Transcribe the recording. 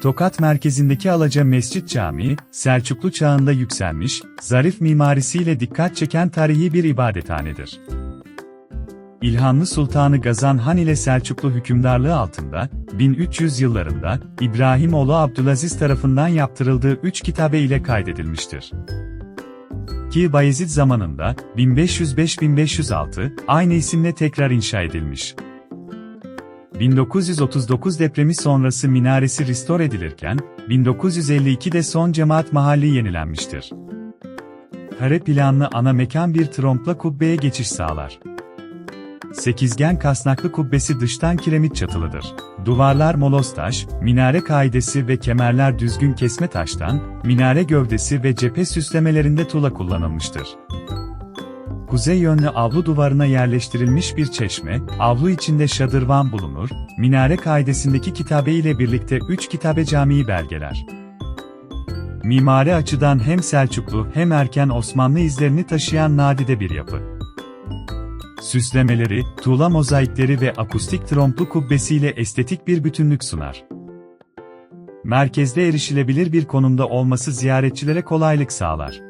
Tokat merkezindeki Alaca Mescit Camii, Selçuklu çağında yükselmiş, zarif mimarisiyle dikkat çeken tarihi bir ibadethanedir. İlhanlı Sultanı Gazan Han ile Selçuklu hükümdarlığı altında, 1300 yıllarında, İbrahimoğlu Abdülaziz tarafından yaptırıldığı üç kitabe ile kaydedilmiştir. Ki Bayezid zamanında, 1505-1506, aynı isimle tekrar inşa edilmiş. 1939 depremi sonrası minaresi restore edilirken, 1952'de son cemaat mahalli yenilenmiştir. Kare planlı ana mekan bir trompla kubbeye geçiş sağlar. Sekizgen kasnaklı kubbesi dıştan kiremit çatılıdır. Duvarlar moloz taş, minare kaidesi ve kemerler düzgün kesme taştan, minare gövdesi ve cephe süslemelerinde tuğla kullanılmıştır. Kuzey yönlü avlu duvarına yerleştirilmiş bir çeşme, avlu içinde şadırvan bulunur, minare kaidesindeki kitabe ile birlikte üç kitabe camii belgeler. Mimari açıdan hem Selçuklu hem erken Osmanlı izlerini taşıyan nadide bir yapı. Süslemeleri, tuğla mozaikleri ve akustik tromplu kubbesiyle estetik bir bütünlük sunar. Merkezde erişilebilir bir konumda olması ziyaretçilere kolaylık sağlar.